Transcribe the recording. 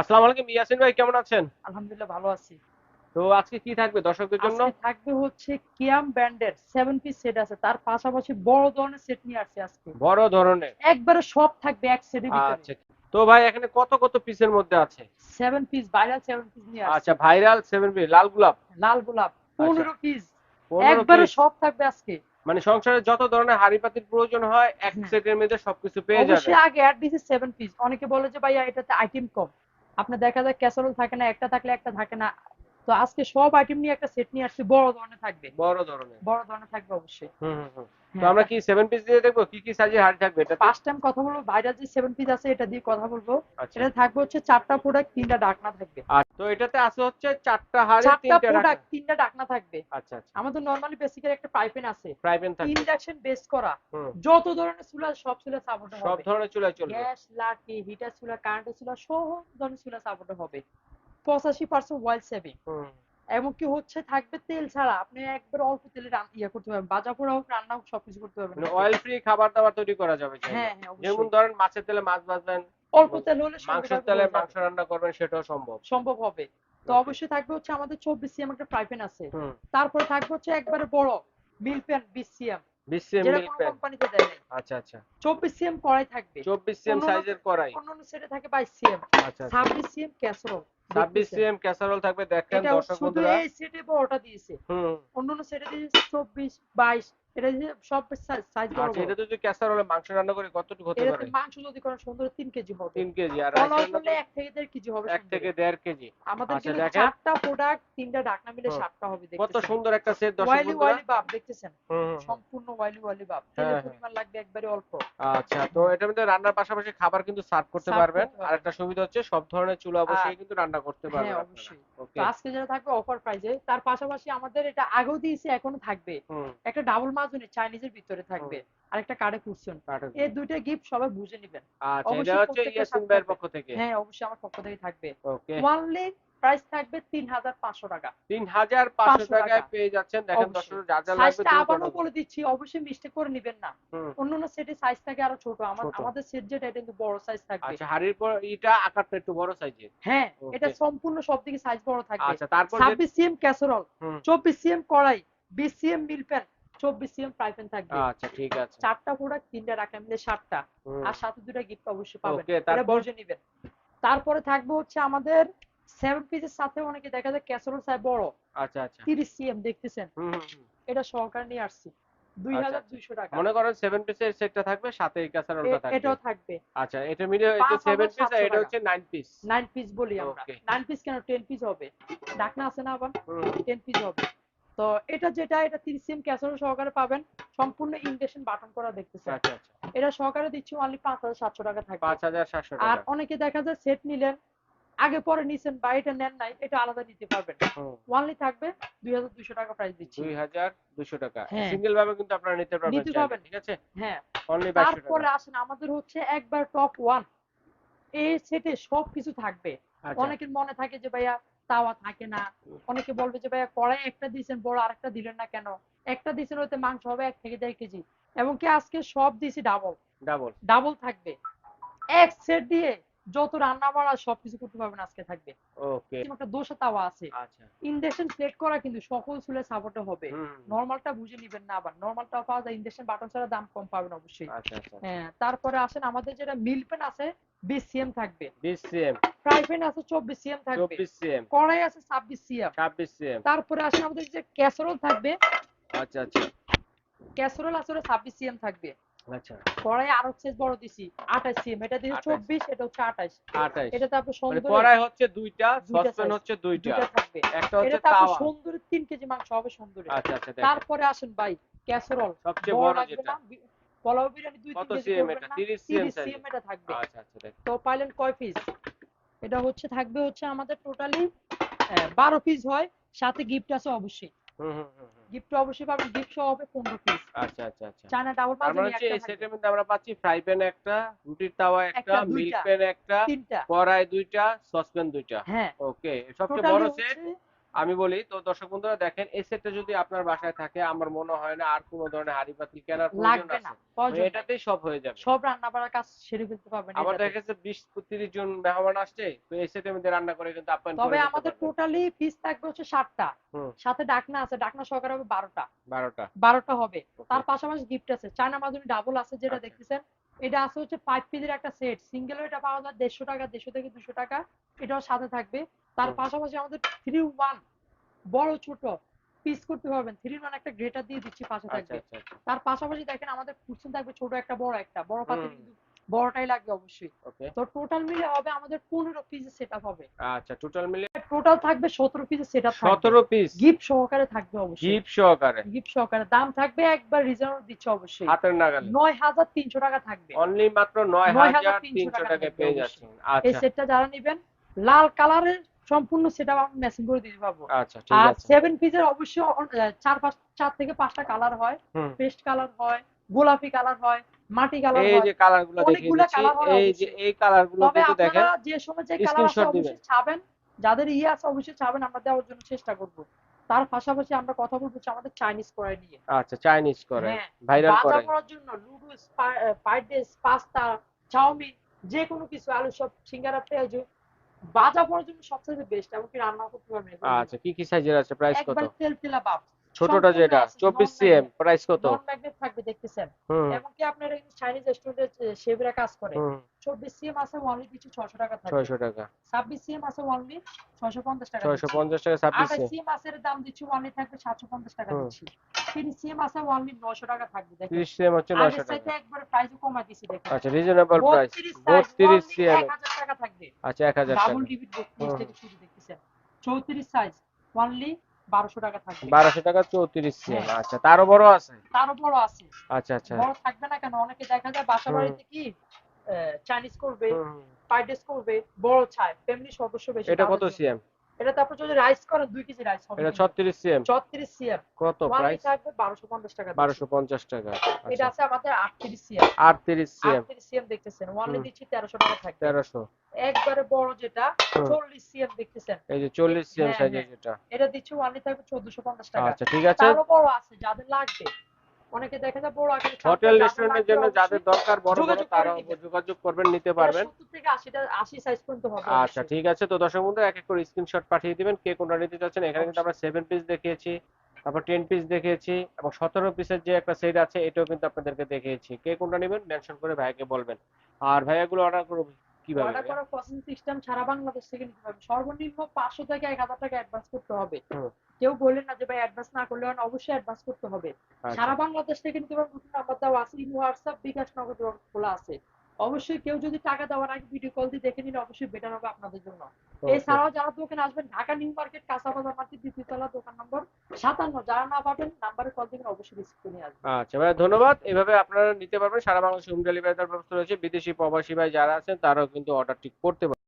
আসসালামু আলাইকুম ইয়াসিন ভাই কেমন আছেন? আলহামদুলিল্লাহ ভালো আছি। তো আজকে কি থাকবে দর্শকদের জন্য? আজকে থাকবে হচ্ছে কিয়াম ব্র্যান্ডের সেভেন পিস সেট আছে। তার পাশাপাশি বড় ধরনের সেট নিয়ে আসছে আজকে। বড় ধরনের? একবারে সব থাকবে এক সেটের ভিতরে। আচ্ছা। তো ভাই এখানে কত কত পিসের মধ্যে আছে? Seven piece viral seven piece নিয়ে আসছে। আচ্ছা ভাইরাল সেভেন পিস লাল গোলাপ? লাল গোলাপ পনেরো পিস একবারে সব থাকবে আজকে। মানে সংসারে যত ধরনের হাড়ি পাতির প্রয়োজন হয় এক সেটের মধ্যে সবকিছু পেয়ে যাবে। অবশ্যই আগে অ্যাড দিয়েছে সেভেন পিস অনেকে বলে যে ভাইয়া এটাতে আইটেম কম। আপনার দেখা যায় ক্যাসারোল থাকে না একটা থাকলে একটা থাকে না। তো আজকে সব আইটেম নিয়ে একটা সেট নিয়ে আসছে বড় ধরনের থাকবে। বড় ধরনের। বড় ধরনের থাকবে অবশ্যই। হুম হুম। তো আমরা কি সেভেন পিস দিয়ে দেখব? কি কি সাইজের হাড়ি থাকবে? এটা ফার্স্ট টাইম কথা বলব ভাইরাল যে সেভেন পিস আছে এটা দিয়ে কথা বলব। আচ্ছা। এটা থাকবে হচ্ছে চারটা প্রোডাক্ট তিনটা ডাকনা থাকবে। তো এটাতে আছে হচ্ছে চারটা হাড়ি তিনটা প্রোডাক্ট তিনটা ডাকনা থাকবে। আচ্ছা আচ্ছা। আমাদের নরমালি বেসিক্যালি একটা পাইপেন আছে। ফ্রাই প্যান থাকবে। ইন্ডাকশন বেস করা। যত ধরনের চুলা সব চুলা সাপোর্ট হবে। সব ধরনের চুলা চলবে। গ্যাস লাঠি হিটার চুলা কারেন্টের চুলা সব ধরনের চুলা সাপোর্ট হবে। পঁচাশি পার্সেন্ট ওয়াইল সেভিং হুম। এমনকি হচ্ছে থাকবে তেল ছাড়া। আপনি একবার অল্প তেলে ইয়ে করতে পারবেন। বাজা পোড়া হোক রান্না হোক সবকিছু করতে পারবেন। মানে অয়েল ফ্রি খাবার দাবার তৈরি করা যাবে। হ্যাঁ হ্যাঁ যেমন ধরেন মাছের তেলে মাছ ভাজবেন অল্প তেল হলে মাংসের তেলে মাংস রান্না করবেন সেটাও সম্ভব। সম্ভব হবে। তো অবশ্যই থাকবে হচ্ছে আমাদের চব্বিশ সিএম একটা ফ্রাই প্যান আছে। তারপরে থাকবে হচ্ছে একবারে বড় মিল প্যান বিশ সিএম। কোম্পানিতে দেয় আচ্ছা আচ্ছা। চব্বিশ সিএম কড়াই থাকবে। চব্বিশ সিএম সাইজের কড়াই। অন্যান্য সেটে থাকে বাইশ সিএম। আচ্ছা আচ্ছা। ছাব্বিশ সিএম ক্যাসরোল ছাব্বিশ সিএম ক্যাসারোল থাকবে দেখেন দর্শক শুধু এই সেটে বড়টা দিয়েছে। হুম। অন্যান্য সেটে দিয়েছে চব্বিশ বাইশ এটা দিয়ে সব সাইজ বড় আচ্ছা এটা যদি ক্যাসারোলে মাংস রান্না করে কতটুকু হতে পারে? মাংস যদি করেন সুন্দর তিন কেজি হবে। তিন কেজি আর রাইস কলাও রান্না করলে করলে থেকে দেড় কেজি হবে এক সুন্দর। থেকে দেড় কেজি। আমাদের আচ্ছা, কিন্তু চারটা প্রোডাক্ট তিনটা মিলে সাতটা হবে কত সুন্দর একটা সেট দর্শক বন্ধুরা। ওয়াইলি ভাব দেখতেছেন। সম্পূর্ণ ওয়াইলি ওয়াইলি ভাব হ্যাঁ, তেলের হ্যাঁ। পরিমাণ লাগবে একবারে অল্প। আচ্ছা তো এটার মধ্যে রান্নার পাশাপাশি খাবার কিন্তু সার্ভ করতে পারবেন। আর একটা সুবিধা হচ্ছে সব ধরনের চুলা অবশ্যই কিন্তু রান্না করতে পারবেন হ্যাঁ, অবশ্যই। আজকে যেটা থাকবে অফার প্রাইজে তার পাশাপাশি আমাদের এটা আগেও দিয়েছে এখনও থাকবে। একটা ডাবল মাজুনি চাইনিজের ভিতরে থাকবে। আর একটা কার্ডে কুশন এই দুইটা গিফট সবাই বুঝে নেবেন। আচ্ছা হচ্ছে ইয়াসিন ভাইয়ের পক্ষ থেকে। হ্যাঁ অবশ্যই আমার পক্ষ থেকে থাকবে। ওকে। ওয়ানলি প্রাইস থাকবে তিন হাজার পাঁচশো টাকা। তিন হাজার পাঁচশো টাকায় পেয়ে যাচ্ছেন। দেখেন যা যা লাগবে আবারও বলে দিচ্ছি অবশ্যই মিস্টেক করে নেবেন না। হুম। অন্যান্য সেটের সাইজ থাকে আরও ছোট। আমার- আমাদের সেট যেটা এটা কিন্তু বড় সাইজ থাকবে। আচ্ছা হাড়ির পর এটা আকারটা একটু বড় সাইজের হ্যাঁ এটা সম্পূর্ণ সব দিকে সাইজ বড় থাকবে। আচ্ছা তারপর যে- ছাব্বিশ সিএম ক্যাসেরল হুম। চব্বিশ সিএম কড়াই বিশ সিএম মিল প্যান চব্বিশ সিএম ফ্রাই প্যান থাকবে আচ্ছা ঠিক আছে। চারটা প্রোডাক্ট তিনটা রাখা মিলে সাতটা। আর সাথে দুটা গিফট অবশ্যই পাবেন। এটা তারপর? বুঝে নেবেন তারপরে থাকবে হচ্ছে আমাদের সেভেন পিসের সাথে অনেকে দেখা যায় ক্যাসেরল সাইজ বড়। আচ্ছা আচ্ছা। তিরিশ সিএম দেখতেছেন। এটা সহকারে নিয়ে আসছি। দুই আচ্ছা, হাজার আচ্ছা। টাকা। মনে করেন সেভেন পিসের সেটটা থাকবে সাথে এই ক্যাসারোলটা থাকবে। এটাও থাকবে। আচ্ছা এটা মিলে এটা পিস আর এটা হচ্ছে নাইন পিস নাইন পিস বলি আমরা। Okay. নাইন পিস কেন? টেন পিস হবে। ডাকনা আছে না আবার? টেন পিস হবে। তো এটা যেটা এটা তিরিশ সিএম ক্যাসেরল সহকারে পাবেন। সম্পূর্ণ ইন্ডেকশন বাটন করা দেখতেছেন। আচ্ছা আচ্ছা। এটা সহকারে দিচ্ছি অনলি পাঁচ হাজার সাতশো টাকা থাকবে। পাঁচ হাজার সাতশো আর অনেকে দেখা যায় সেট নিলেন আগে পরে নিছেন বা এটা নেন নাই এটা আলাদা নিতে পারবেন। ওয়ানলি থাকবে দুই হাজার দুইশো টাকা প্রাইস দিচ্ছি। দুই হাজার দুশো টাকা। হ্যাঁ। সিঙ্গেল ভাবে কিন্তু আপনারা নিতে পারবেন নিতে পারবেন। ঠিক আছে? হ্যাঁ। তারপরে আসেন আমাদের হচ্ছে একবার টপ ওয়ান এই সেটে সব কিছু থাকবে। আচ্ছা। অনেকের মনে থাকে যে ভাইয়া তাওয়া থাকে না। অনেকে বলবে যে ভাইয়া কড়াই একটা দিয়েছেন বড় আরেকটা দিলেন না কেন? একটা দিয়েছেন ওতে মাংস হবে এক থেকে দেড় কেজি। এবং কি আজকে সব দিয়েছি ডাবল ডাবল ডাবল থাকবে। এক সেট দিয়ে যত রান্না বাড়া সবকিছু করতে পারবেন আজকে থাকবে। ওকে একটা দোষা তাওয়া আছে। আচ্ছা। ইন্ডাকশন প্লেট করা কিন্তু সকল চুলে সাপোর্টে হবে। নর্মালটা বুঝে নিবেন না আবার। নর্মালটা পাওয়া যায়। ইন্ডাকশন বাটন ছাড়া দাম কম পাবেন অবশ্যই। আচ্ছা আচ্ছা। হ্যাঁ তারপরে আসেন আমাদের যেটা মিল পেন আছে বিশ সিএম থাকবে। বিশ সিএম ফ্রাই প্যান আছে সিএম থাকবে। সিএম কড়াই আছে সিএম সিএম তারপরে আসেন আমাদের যে ক্যাসেরোল থাকবে। আচ্ছা আচ্ছা। ক্যাসেরোল আসলে ছাব্বিশ সিএম থাকবে। আচ্ছা। কড়াই আরও সাইজ বড় দিছি সিএম এটা 28 চব্বিশ এটা হচ্ছে আঠাশ। আঠাইশ এটা তারপর মানে সুন্দর কড়াই হচ্ছে দুইটা সসপ্যান হচ্ছে দুইটা। দুইটা থাকবে। একটা হচ্ছে তাওয়া। সুন্দরের তিন কেজি মাংস হবে সুন্দরের। আচ্ছা আচ্ছা তারপরে আসেন ভাই ক্যাসেরোল সবচেয়ে বড় যেটা। না বিরিয়ানি দুই কত সিএম এটা? 30 সিএম 30 সিএম এটা থাকবে। আচ্ছা আচ্ছা তো পাইলেন কয় পিস এটা হচ্ছে থাকবে হচ্ছে আমাদের টোটালি বারো পিস হয়। সাথে গিফট আছে অবশ্যই। গিফট অবশ্যই পাবেন গিফট সহ হবে পনেরো পিস আচ্ছা আচ্ছা চায়না ডাবল তার হচ্ছে এই সেটের মধ্যে আমরা পাচ্ছি ফ্রাই প্যান একটা রুটির তাওয়া একটা মিল্ক। প্যান একটা কড়াই দুইটা সসপ্যান দুইটা। হ্যাঁ। ওকে সবচেয়ে বড় সেট আমি বলি তো দর্শক বন্ধুরা দেখেন এই সেটটা যদি আপনার বাসায় থাকে আমার মনে হয় না আর কোনো ধরনের হাড়ি পাতিল কেনার প্রয়োজন আছে। এটাতেই সব হয়ে যাবে। সব রান্না বাড়ার কাজ সেরে ফেলতে পারবেন আবার। দেখা গেছে বিশ তিরিশ জন মেহমান আসছে তো এই সেটের মধ্যে রান্না করে কিন্তু আপ্যায়ন তবে আমাদের টোটালি পিস থাকবে হচ্ছে ষাটটা হুম। সাথে ডাকনা আছে ডাকনা সহকারে হবে বারোটা। বারোটা। বারোটা হবে। তার পাশাপাশি গিফট আছে চায়না মাধুরী ডাবল আছে যেটা আচ্ছা। দেখতেছেন। এটা আছে হচ্ছে ফাইভ পিসের একটা সেট সিঙ্গেল এটা পাওয়া যায় দেড়শো টাকা দেড়শো থেকে দুশো টাকা। এটাও সাথে থাকবে। তার পাশাপাশি আমাদের থ্রি ওয়ান বড় ছোট পিস করতে পারবেন। থ্রি ওয়ান একটা গ্রেটার দিয়ে দিচ্ছি পাশে আচ্ছা থাকবে। আচ্ছা আচ্ছা তার পাশাপাশি দেখেন আমাদের কুশন থাকবে ছোট একটা বড় একটা। বড় পাতিল কিন্তু বড়টাই লাগবে অবশ্যই। তো টোটাল মিলে হবে আমাদের পনেরো পিসের সেট হবে। আচ্ছা টোটাল মিলে টোটাল থাকবে সতেরো পিসের সেট আপ সতেরো পিস গিফট সহকারে থাকবে অবশ্যই। গিফট সহকারে। গিফট সহকারে। দাম থাকবে একবার রিজনেবল দিচ্ছে অবশ্যই। হাতের নাগালে। নয় হাজার তিনশো টাকা থাকবে। অনলি মাত্র নয় নয় হাজার হাজার তিনশো তিনশো টাকা টাকায় পেয়ে। যাচ্ছেন। এই আচ্ছা সেটটা যারা নেবেন লাল কালারের সম্পূর্ণ সেটা আমি মেশিন করে দিতে পারব। আচ্ছা ঠিক আর সেভেন পিসের অবশ্যই চার পাঁচ চার থেকে পাঁচটা কালার হয়। পেস্ট কালার হয় গোলাপি কালার হয় মাটি কালার এই যে কালারগুলো দেখিয়ে দিচ্ছি এই যে এই কালারগুলো কিন্তু দেখেন যে সময় যে কালার আছে অবশ্যই ছাবেন যাদের ইয়ে আছে অবশ্যই ছাবেন আমরা দেওয়ার জন্য চেষ্টা করব। তার পাশাপাশি আমরা কথা বলব আমাদের চাইনিজ কড়াই নিয়ে। আচ্ছা চাইনিজ করে ভাইরাল করে করার জন্য লুডুস fried rice pasta chow mein যে কোনো কিছু আলু সব সিঙ্গারা পেঁয়াজ বাজা করার জন্য সবচেয়ে বেস্ট এমনকি রান্না করতে পারবেন আচ্ছা কি কি সাইজের আছে? প্রাইস কত? একবার তেল তেলা বাপ। ছোটটা যেটা আছে, চব্বিশ non সিএম প্রাইস কত? নন ম্যাগনেট থাকবে দেখতেছেন? হুম। এমনকি আপনার চাইনিজ রেস্টুরেন্টে শেফরা কাজ করে হুম। চব্বিশ সিএম আছে ওয়ানলি কিছু ছশো টাকা থাকবে। ছয়শো টাকা। ছাব্বিশ সিএম আছে ছশো পঞ্চাশ টাকা ছয়শো দিচ্ছি। পঞ্চাশ টাকা ছাব্বিশ আঠাশ সিএম সিএম আছে এর দাম দিচ্ছি ওয়ানলি থাকবে সাতশো পঞ্চাশ টাকা হুম। দিচ্ছি। তিরিশ সিএম আছে অনলি নশো টাকা থাকবে দেখেন। তিরিশ সিএম হচ্ছে আগের নয়শো চাইতে টাকা একবারে প্রাইসও কমা দিছি দেখেন। আচ্ছা রিজনেবল প্রাইস 32 size, সিএম 1000 টাকা থাকবে। আচ্ছা 1000 টাকা। ডাবল ডিভিড বত্রিশ থেকে শুরু দেখতেছেন চৌত্রিশ সাইজ অনলি বারোশো টাকা থাকবে। 1200 টাকা চৌত্রিশ সিএম হ্যাঁ। আচ্ছা তারও বড় আছে? তারও বড় আছে। আচ্ছা আচ্ছা। বড় থাকবে না কেন? অনেকে দেখা যায় বাসা। বাড়িতে কি চাইনিজ করবে। ফ্রাইড করবে বড় চাই ফ্যামিলি সদস্য বেশি এটা কত সিএম এটা তারপর যদি রাইস করেন দুই কেজি রাইস হবে এটা ছত্রিশ সিএম ছত্রিশ সিএম কত প্রাইস থাকবে বারোশো পঞ্চাশ টাকা দিচ্ছি। বারোশো পঞ্চাশ টাকা এটা আচ্ছা আছে আমাদের আটত্রিশ সিএম আটত্রিশ সিএম আটত্রিশ সিএম দেখতেছেন। ওয়ানলি। দিচ্ছি তেরোশো টাকা থাকবে। তেরোশো। একবারে বড় যেটা হুম। চল্লিশ সিএম দেখতেছেন। এই যে চল্লিশ সিএম সাইজের। যেটা। এটা দিচ্ছি ওয়ানলি থাকবে চোদ্দশো পঞ্চাশ টাকা। আচ্ছা ঠিক আছে। তারও বড় আছে যাদের লাগবে। অনেকে দেখা যায় বড় আকারে হোটেল রেস্টুরেন্টের জন্য যাদের দরকার বড় বড় তারা যোগাযোগ করবেন নিতে পারবেন। 70 থেকে 80টা 80 সাইজ পর্যন্ত হবে আচ্ছা ঠিক আছে। তো দর্শক বন্ধু এক এক করে স্ক্রিনশট পাঠিয়ে দিবেন কে কোনটা নিতে চাচ্ছেন। এখানে কিন্তু আমরা সেভেন পিস দেখিয়েছি তারপর টেন পিস দেখিয়েছি এবং সতেরো পিসের যে একটা সেট আছে এটাও কিন্তু আপনাদেরকে দেখিয়েছি। কে কোনটা নেবেন মেনশন করে ভাইকে বলবেন। আর ভাইয়াগুলো অর্ডার করব কীভাবে অর্ডার ভাইয়া? করার প্রসেসিং সিস্টেম সারা বাংলাদেশ থেকে নিতে পারবেন সর্বনিম্ন 500 থেকে 1000 টাকা অ্যাডভান্স করতে হবে। কেউ বললেন না যে ভাই অ্যাডভান্স না করলে অবশ্যই অ্যাডভান্স করতে হবে। আচ্ছা, সারা বাংলাদেশ থেকে নিতে পারবেন দুটো নাম্বার দেওয়া আছে। হোয়াটসঅ্যাপ বিকাশ নগদ খোলা আছে। অবশ্যই কেউ যদি টাকা দেওয়ার আগে ভিডিও কল দিয়ে দেখে নিলে অবশ্যই বেটার হবে আপনাদের জন্য. এছাড়াও যারা দোকানে আসবেন ঢাকা নিউ মার্কেট কাঁচাবাজার মার্কেট দ্বিতীয় তলা দোকান নম্বর সাতান্ন। যারা না পাবেন নাম্বারে কল দিবেন অবশ্যই রিসিভ করে নিয়ে আসবেন। আচ্ছা ভাই ধন্যবাদ। এভাবে আপনারা নিতে পারবেন। সারা বাংলাদেশে হোম ডেলিভারি দেওয়ার ব্যবস্থা রয়েছে। বিদেশি প্রবাসী ভাই যারা আছেন তারাও কিন্তু অর্ডারটি করতে পারবেন।